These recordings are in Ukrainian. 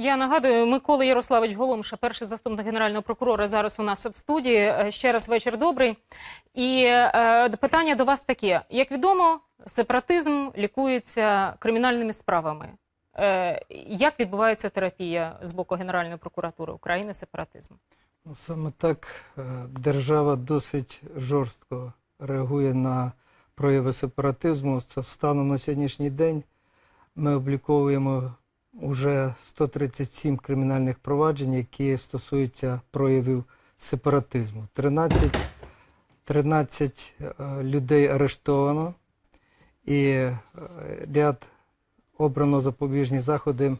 Я нагадую, Микола Ярославич Голомша, перший заступник генерального прокурора, зараз у нас в студії. Е, Ще раз вечір добрий. І е, питання до вас таке: як відомо, сепаратизм лікується кримінальними справами. Е, як відбувається терапія з боку Генеральної прокуратури України сепаратизму? Ну, Саме так е, держава досить жорстко реагує на прояви сепаратизму. Станом на сьогоднішній день ми обліковуємо вже 137 кримінальних проваджень, які стосуються проявів сепаратизму. 13, 13 е, людей арештовано і е, ряд обрано запобіжні заходи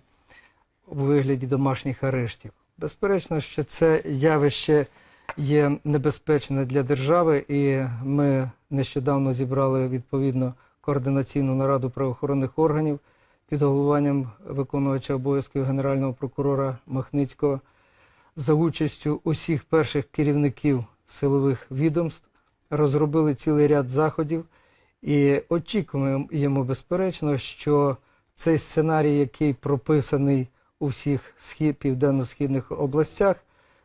у вигляді домашніх арештів. Безперечно, що це явище є небезпечне для держави, і ми нещодавно зібрали відповідно координаційну нараду правоохоронних органів під головуванням виконувача обов'язків генерального прокурора Махницького за участю усіх перших керівників силових відомств. Розробили цілий ряд заходів і очікуємо безперечно, що цей сценарій, який прописаний у всіх схід, південно-східних областях,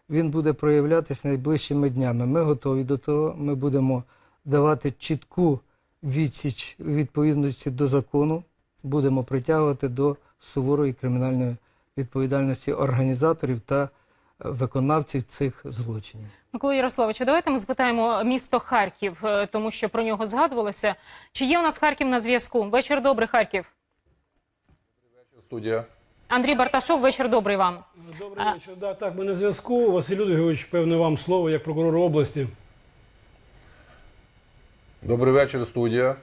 він буде проявлятися найближчими днями. Ми готові до того. Ми будемо давати чітку відсіч відповідності до закону, будемо притягувати до суворої кримінальної відповідальності організаторів та е, виконавців цих злочинів. Микола Ярославовичу, давайте ми спитаємо місто Харків, е, тому що про нього згадувалося. Чи є у нас Харків на зв'язку? Вечір добрий, Харків. Вечір Студія. Андрій Барташов, вечір добрий вам. Добрий А- вечір. Да, так, ми на зв'язку. Василь Людвигович, певне вам слово як прокурор області. Добрий вечір, студія.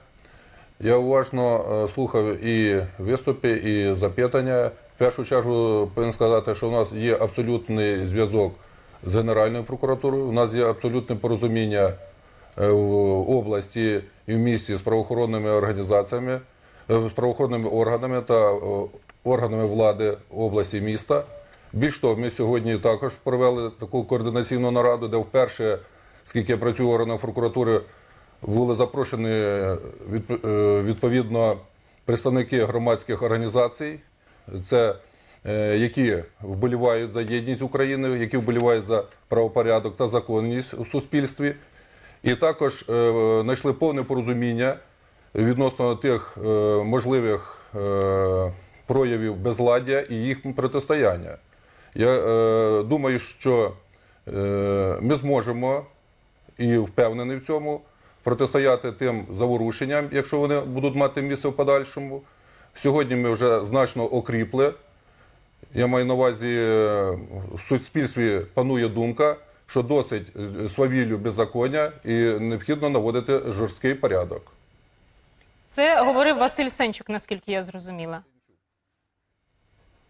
Я уважно е, слухав і виступи, і запитання. В першу чергу повинен сказати, що у нас є абсолютний зв'язок з Генеральною прокуратурою. У нас є абсолютне порозуміння е, в області і в місті з правоохоронними організаціями, е, з правоохоронними органами та органами влади області міста. Більш того, ми сьогодні також провели таку координаційну нараду, де вперше, скільки я працюю в органах прокуратури, були запрошені е, е, відповідно представники громадських організацій, це е, які вболівають за єдність України, які вболівають за правопорядок та законність у суспільстві. І також знайшли повне порозуміння відносно тих можливих проявів безладдя і їх протистояння. Я думаю, що ми зможемо і впевнений в цьому протистояти тим заворушенням, якщо вони будуть мати місце в подальшому. Сьогодні ми вже значно окріпли. Я маю на увазі, е, в суспільстві панує думка, що досить е, свавіллю беззаконня і необхідно наводити жорсткий порядок. Це говорив Василь Сенчук, наскільки я зрозуміла.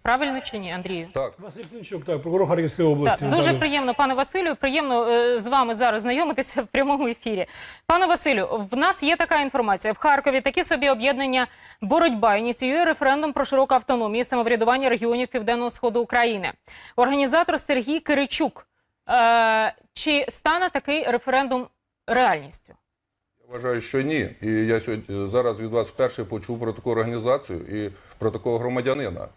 Правильно чи ні, Андрію? Так. Василь Сінчук, так, прокурор Харківської області. Так, дуже Вітаю. приємно, пане Василю. Приємно е, з вами зараз знайомитися в прямому ефірі. Пане Василю, в нас є така інформація. В Харкові такі собі об'єднання боротьба ініціює референдум про широку автономію і самоврядування регіонів Південного Сходу України. Організатор Сергій Киричук. Е, чи стане такий референдум реальністю? Я вважаю, що ні. І я сьогодні зараз від вас вперше почув про таку організацію і про такого громадянина.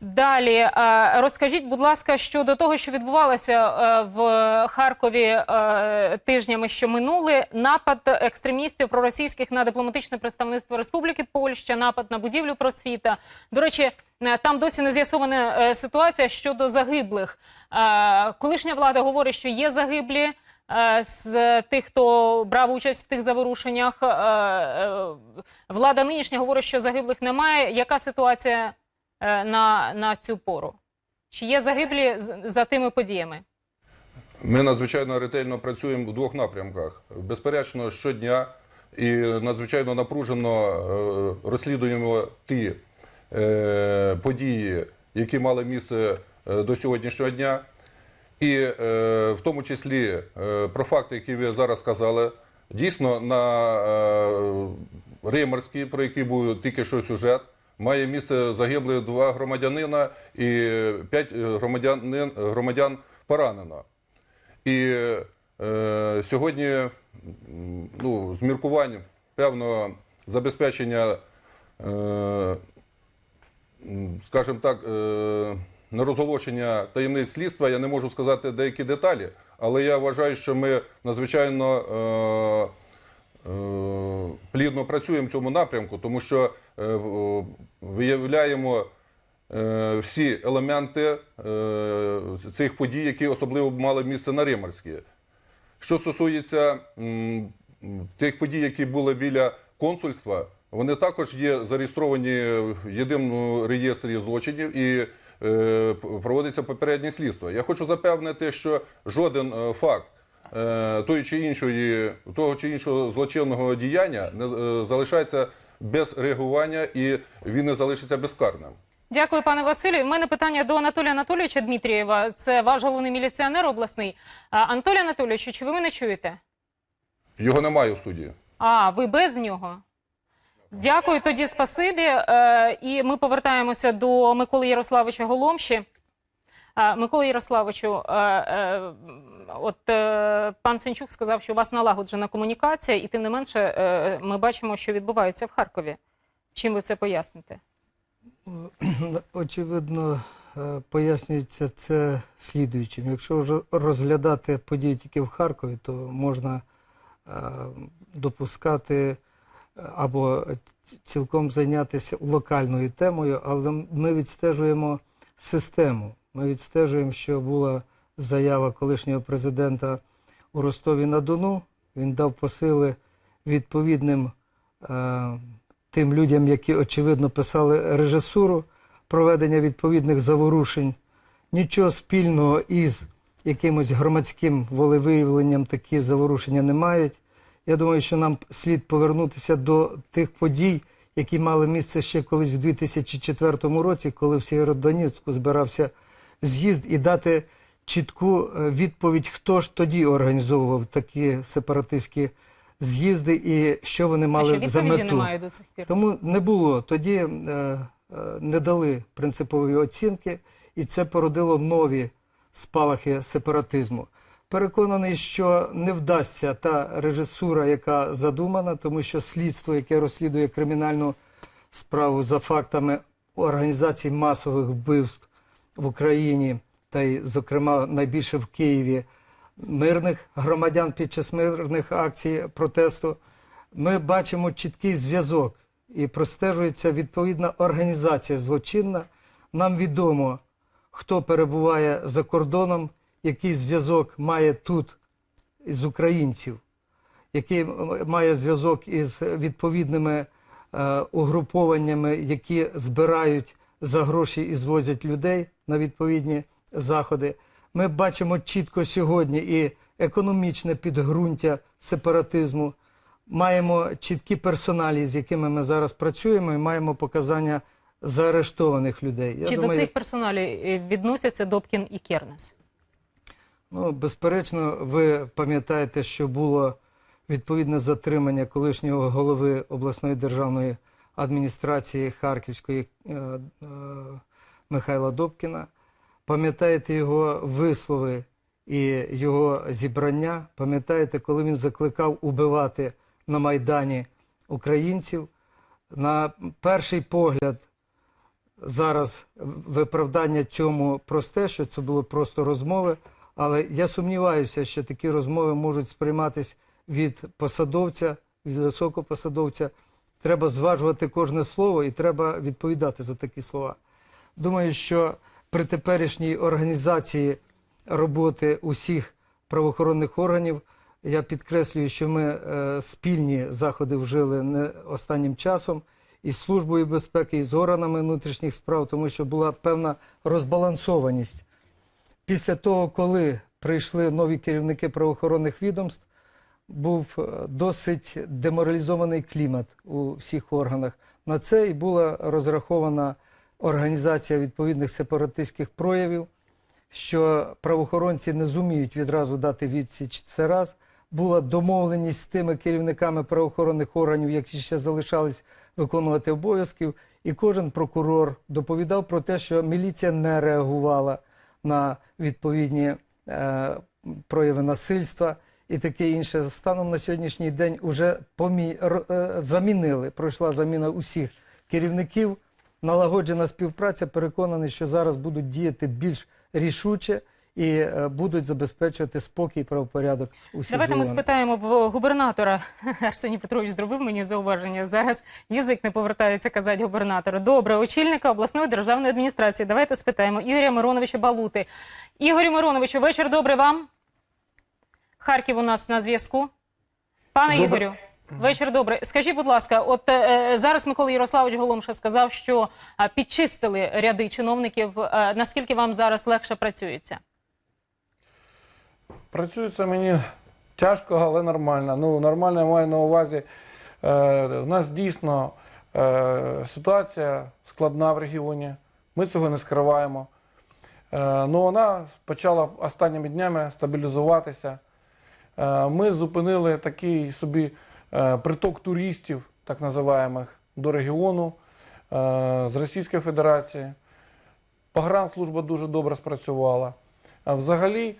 Далі е, розкажіть, будь ласка, щодо того, що відбувалося е, в Харкові е, тижнями, що минули, напад екстремістів проросійських на дипломатичне представництво Республіки Польща, напад на будівлю просвіта. До речі, там досі не з'ясована ситуація щодо загиблих. Колишня влада говорить, що є загиблі. З тих, хто брав участь в тих заворушеннях, влада нинішня говорить, що загиблих немає. Яка ситуація на, на цю пору? Чи є загиблі за тими подіями? Ми надзвичайно ретельно працюємо в двох напрямках. Безперечно, щодня і надзвичайно напружено е, розслідуємо ті е, події, які мали місце е, до сьогоднішнього дня. І е, в тому числі е, про факти, які ви зараз сказали, дійсно на е, Римарській, про який був тільки що сюжет, має місце загибли два громадянина і п'ять громадян, громадян поранено. І е, сьогодні ну, з міркувань певного забезпечення е, скажімо так, е, на розголошення таємниць слідства я не можу сказати деякі деталі, але я вважаю, що ми надзвичайно е, е, плідно працюємо в цьому напрямку, тому що е, виявляємо е, всі елементи е, цих подій, які особливо мали місце на Римарській. Що стосується тих подій, які були біля консульства, вони також є зареєстровані в єдиному реєстрі злочинів і е, проводиться попереднє слідство. Я хочу запевнити, що жоден е, факт е, тої чи іншої, того чи іншого злочинного діяння не е, залишається без реагування і він не залишиться безкарним. Дякую, пане Василю. У мене питання до Анатолія Анатолійовича Дмитрієва. Це ваш головний міліціонер обласний. Анатолій Анатолійович, чи ви мене чуєте? Його немає у студії. А, ви без нього? Дякую, тоді спасибі. Е, і ми повертаємося до Миколи Ярославовича Голомші. Микола Ярославовичу, е, от е, пан Сенчук сказав, що у вас налагоджена комунікація, і тим не менше е, ми бачимо, що відбувається в Харкові. Чим ви це поясните? Очевидно, пояснюється це слідуючим. Якщо розглядати події тільки в Харкові, то можна допускати або цілком зайнятися локальною темою, але ми відстежуємо систему. Ми відстежуємо, що була заява колишнього президента у Ростові на Дону. Він дав посили відповідним е, тим людям, які очевидно писали режисуру проведення відповідних заворушень. Нічого спільного із якимось громадським волевиявленням такі заворушення не мають. Я думаю, що нам слід повернутися до тих подій, які мали місце ще колись в 2004 році, коли в Сєвєродонецьку збирався з'їзд, і дати чітку е, відповідь, хто ж тоді організовував такі сепаратистські з'їзди і що вони мали що за мету. немає до цих пір. Тому не було. Тоді е, е, не дали принципової оцінки, і це породило нові спалахи сепаратизму. Переконаний, що не вдасться та режисура, яка задумана, тому що слідство, яке розслідує кримінальну справу за фактами організації масових вбивств в Україні, та й, зокрема, найбільше в Києві, мирних громадян під час мирних акцій протесту, ми бачимо чіткий зв'язок і простежується відповідна організація злочинна. Нам відомо, хто перебуває за кордоном, який зв'язок має тут з українців, який має зв'язок із відповідними е, угрупованнями, які збирають за гроші і звозять людей на відповідні заходи. Ми бачимо чітко сьогодні і економічне підґрунтя сепаратизму. Маємо чіткі персоналі, з якими ми зараз працюємо, і маємо показання заарештованих людей. Я Чи думаю, до цих персоналів е, відносяться Добкін і Кернес? Ну, безперечно, ви пам'ятаєте, що було відповідне затримання колишнього голови обласної державної адміністрації Харківської е, е, Михайла Добкіна. Пам'ятаєте його вислови і його зібрання. Пам'ятаєте, коли він закликав убивати на Майдані українців. На перший погляд, зараз виправдання цьому просте, що це було просто розмови. Але я сумніваюся, що такі розмови можуть сприйматись від посадовця, від високопосадовця. Треба зважувати кожне слово і треба відповідати за такі слова. Думаю, що при теперішній організації роботи усіх правоохоронних органів я підкреслюю, що ми е, спільні заходи вжили не останнім часом із Службою безпеки, і з органами внутрішніх справ, тому що була певна розбалансованість. Після того, коли прийшли нові керівники правоохоронних відомств, був е, досить деморалізований клімат у всіх органах. На це і була розрахована організація відповідних сепаратистських проявів, що правоохоронці не зуміють відразу дати відсіч. Це раз. Була домовленість з тими керівниками правоохоронних органів, які ще залишались виконувати обов'язків, і кожен прокурор доповідав про те, що міліція не реагувала на відповідні е, прояви насильства і таке інше. Станом на сьогоднішній день вже помі... е, замінили, пройшла заміна усіх керівників налагоджена співпраця. Переконаний, що зараз будуть діяти більш рішуче і е, будуть забезпечувати спокій і правопорядок у всіх Давайте ми спитаємо в губернатора. Арсеній Петрович зробив мені зауваження. Зараз язик не повертається казати губернатору. Добре, очільника обласної державної адміністрації. Давайте спитаємо Ігоря Мироновича Балути. Ігорю Мироновичу, вечір добрий вам. Харків у нас на зв'язку. Пане Добре. Ігорю, вечір добрий. Скажіть, будь ласка, от е, зараз Микола Ярославович Голомша сказав, що е, підчистили ряди чиновників. Е, наскільки вам зараз легше працюється? Працюється мені тяжко, але нормально. Ну, нормально я маю на увазі. Е, у нас дійсно е, ситуація складна в регіоні. Ми цього не скриваємо. Е, ну, вона почала останніми днями стабілізуватися. Е, ми зупинили такий собі е, приток туристів, так називаємих, до регіону е, з Російської Федерації. Погранслужба дуже добре спрацювала. А взагалі е,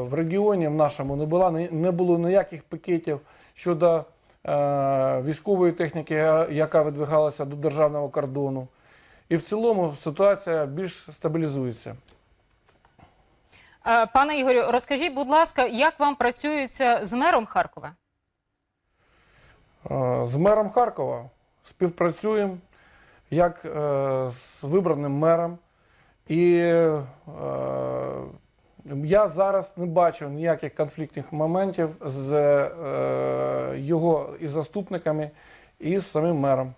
в регіоні в нашому не, була, ні- не було ніяких пікетів щодо е, військової техніки, яка видвигалася до державного кордону. І в цілому ситуація більш стабілізується. Е, Пане Ігорю, розкажіть, будь ласка, як вам працюється з мером Харкова? Е, З мером Харкова співпрацюємо як е, з вибраним мером. І е, я зараз не бачу ніяких конфліктних моментів з його і заступниками, і з самим мером.